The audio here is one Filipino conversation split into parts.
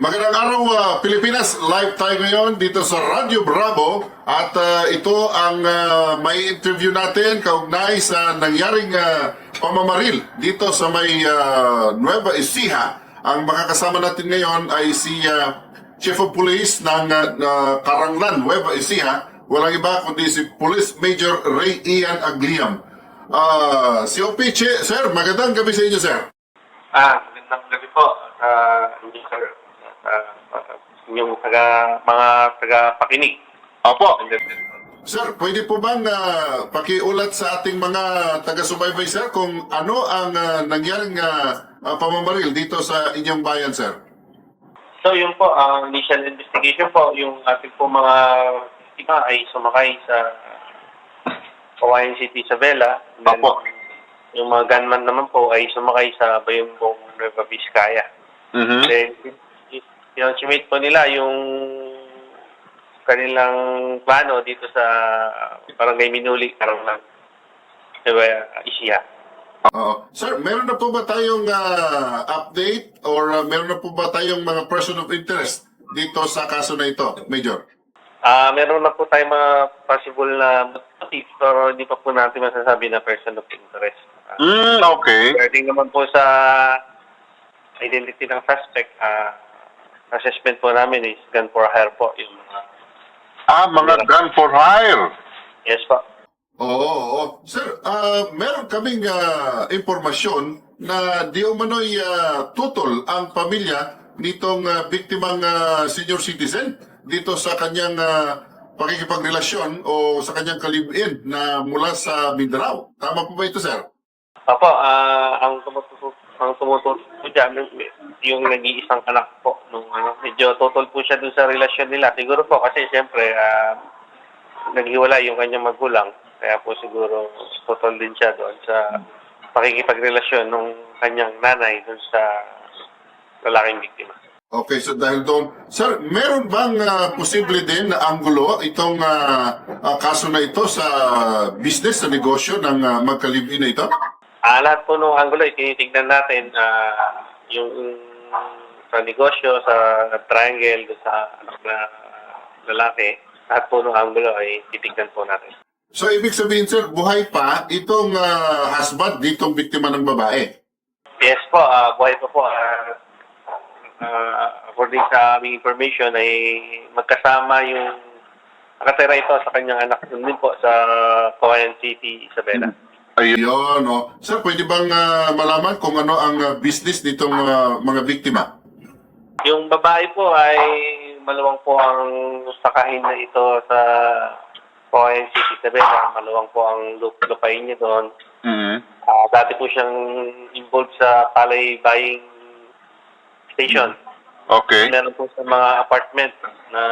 magandang araw ah, Pilipinas. Live tayo ngayon dito sa Radyo Bravo at ah, ito ang ah, may interview natin kaugnay sa nangyaring ah, pamamaril dito sa may ah, Nueva Ecija. Ang makakasama natin ngayon ay si ah, Chief of Police ng ah, na Karanglan, Nueva Ecija. Walang iba kundi si Police Major Ray Ian Agliam. Ah, si Opiche, sir, magandang gabi sa inyo, sir. Ah, magandang gabi po sa inyo, sir. Sa inyong taga, mga taga-pakinig. Opo. Sir, pwede po bang ah, pakiulat sa ating mga taga-subaybay, sir, kung ano ang ah, nangyaring ah, ah, pamamaril dito sa inyong bayan, sir? So, yun po, ang initial investigation po, yung ating po mga biktima ay sumakay sa Hawaiian City, Isabela. Opo. Yung mga gunman naman po ay sumakay sa Bayumbong Nueva Vizcaya. Mhm. Then, estimate po nila yung kanilang plano dito sa Barangay Minuli, Karanglan, diba, Isya. Oo. Sir, meron na po ba tayong ah, update or ah, meron na po ba tayong mga person of interest dito sa kaso na ito, Major? Ah, meron na po tayong mga possible na motive pero hindi pa po natin masasabi na person of interest. Ah, Mm, okay. regarding naman po sa identity ng suspect, ah, assessment po namin is gun for hire po yung mga Ah, mga gun for hire. yes po. Oo, oo. Sir, ah, meron kaming ah, impormasyon na di umano'y ah, tutol ang pamilya nitong ah, biktimang ah, senior citizen dito sa kanyang ah, pakikipagrelasyon o sa kanyang kalibin na mula sa Mindanao. Tama po ba ito, sir? Opo, ah, ang tumututok ang tumututok po dyan, yung nag-iisang anak po nung ano, medyo total po siya dun sa relasyon nila. Siguro po kasi siyempre ah, naghiwalay yung kanyang magulang. Kaya po siguro total din siya doon sa pakikipagrelasyon nung kanyang nanay dun sa lalaking biktima. Okay, so dahil doon, sir, meron bang ah, posible din na anggulo itong ah, ah, kaso na ito sa business, sa negosyo ng uh, magkalibin na ito? Ah, lahat po nung angulo, ay tinitignan natin ah, yung sa negosyo, sa triangle, sa anak na lalaki. Lahat po nung angulo ay titignan po natin. So, ibig sabihin, sir, buhay pa itong ah, husband ditong biktima ng babae. Yes po, ah, buhay pa po. ah, ah, according sa aming information ay magkasama yung nakatira ito sa kanyang anak din po sa Kawayan City, Isabela. Ayun. Yun, oh. Sir, pwede bang ah, malaman kung ano ang ah, business nitong ah, mga biktima? Yung babae po ay maluwang po ang sakahin na ito sa City, Isabela. Maluwang po ang lup- lupain niya doon. Mhm. Ah, dati po siyang involved sa palay buying station. Okay. Meron po sa mga apartment na,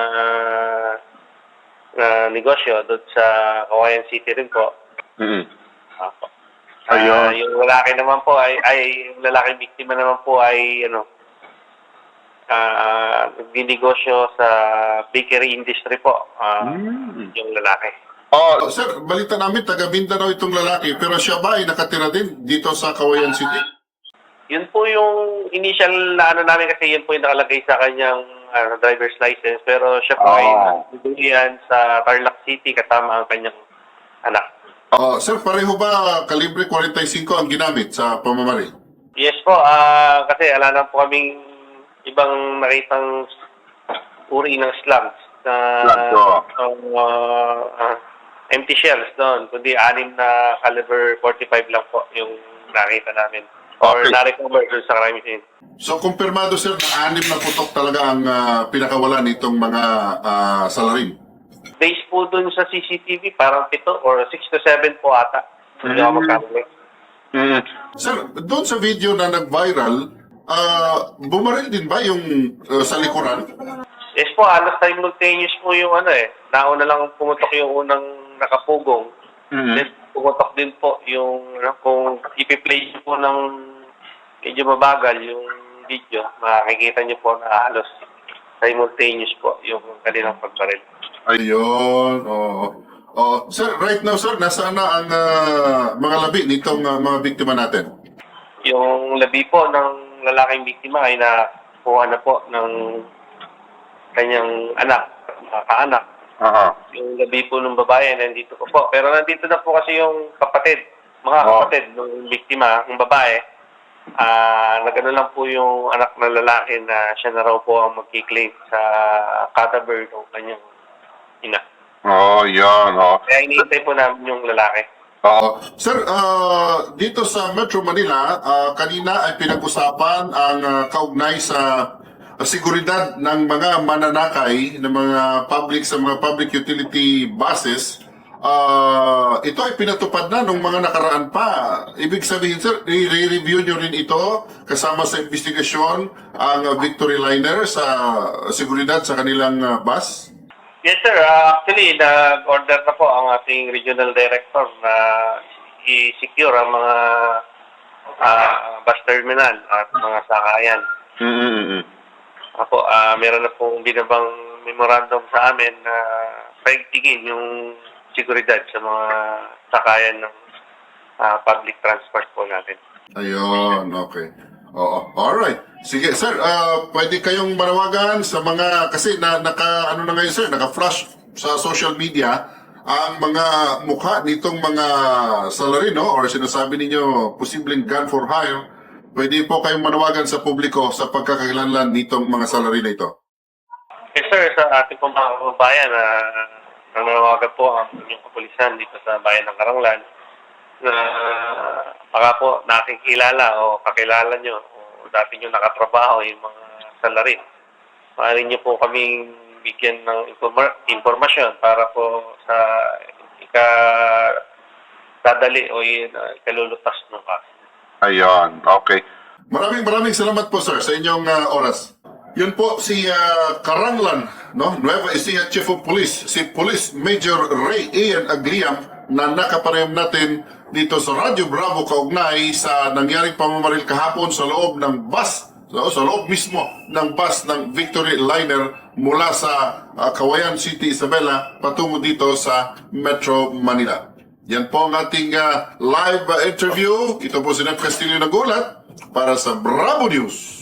na negosyo doon sa Kawayan City rin po. Mhm. Apo. Ayun. Ah, yung lalaki naman po ay, ay yung lalaking biktima naman po ay ano ah nagninegosyo sa bakery industry po ah, Mm. yung lalaki. Oh, Oh, sir, balita namin, taga Mindanao itong lalaki, pero siya ba ay nakatira din dito sa Kawayan City? Yun po yung initial na ano namin kasi yun po yung nakalagay sa kanyang ano, driver's license pero siya po ay Ah. nagduduyan sa Tarlac City kasama ang kanyang anak. Oh, sir, pareho ba kalibre 45 ang ginamit sa pamamaril? Yes po, ah kasi ala na po kaming ibang nakitang uri ng slums na Slums, oo. ang, ah, ah, empty shells doon, kundi anim na caliber 45 lang po yung nakita namin. Or Okay. na-recover doon sa crime scene. So, kumpirmado, sir, na anim na putok talaga ang ah, pinakawalan nitong mga ah, salarin. Based po doon sa CCTV, parang pito or 6 to 7 po ata. Hindi ako Mm. magkamali. Mhm. Sir, doon sa video na nag-viral, ah, bumaril din ba yung ah, sa likuran? Yes po, halos simultaneous po yung ano eh. Nauna lang pumutok yung unang nakapugong. Mhm. Then pumutok din po yung ano, kung ipi-play po ng medyo mabagal yung video, makikita niyo po na halos simultaneous po yung kanilang pagbaril. Ayun, oo. Oh, sir, right now, sir, nasaan na ang ah, mga labi nitong ah, mga biktima natin? Yung labi po ng lalaking biktima ay na nakuha na po ng kanyang anak, mga kaanak. Aha. Yung gabi po ng babae, nandito po po. Pero nandito na po kasi yung kapatid, mga Oh. kapatid ng biktima, ng babae. Ah, nagano lang po yung anak ng lalaki na siya na raw po ang magkiklaim sa cadaver ng kanyang ina. Oh, yan. Oh. Kaya iniintay po namin yung lalaki. Oo. Sir, ah, dito sa Metro Manila, ah, kanina ay pinag-usapan ang ah, kaugnay sa ah, seguridad ng mga mananakay ng mga public sa mga public utility buses. Ah, ito ay pinatupad na nung mga nakaraan pa. Ibig sabihin, sir, i-review nyo rin ito kasama sa investigasyon ang ah, Victory Liner sa seguridad sa kanilang ah, bus? Yes, sir. Ah, actually, nag-order na po ang ating regional director na i-secure ang mga ah, bus terminal at mga sakayan. Mm-mm. Ako, ah, meron na pong binabang memorandum sa amin na paigtigin yung seguridad sa mga sakayan ng ah, public transport po natin. Ayun, okay. Oo, alright. Sige, sir, ah, pwede kayong manawagan sa mga, kasi na, naka, ano na ngayon, sir, naka-flash sa social media ang mga mukha nitong mga salary, no? Or sinasabi ninyo, posibleng gun for hire. Pwede po kayong manawagan sa publiko sa pagkakakilanlan nitong mga salary na ito. Yes, sir. Sa ating pong mga kababayan, na nananawagan po ang inyong kapulisan dito sa bayan ng Karanglan na baka po nakikilala o kakilala nyo o dati nyo nakatrabaho yung mga salarin. Maaari nyo po kaming bigyan ng informa- informasyon para po sa ika dadali o yun, uh, ikalulutas ng kaso. Ayan. Okay. Maraming maraming salamat po sir sa inyong ah, oras. Yun po si ah, Karanglan, no? Nueva Ecija Chief of Police, si Police Major Ray Ian Agliam na nakaparehom natin dito sa Radyo Bravo kaugnay sa nangyaring pamamaril kahapon sa loob ng bus, so, sa loob mismo ng bus ng Victory Liner mula sa ah, Kawayan City, Isabela patungo dito sa Metro Manila. Yan po ang ating ah, live ah, interview. Ito po si Nat Castillo Nagulat para sa Bravo News.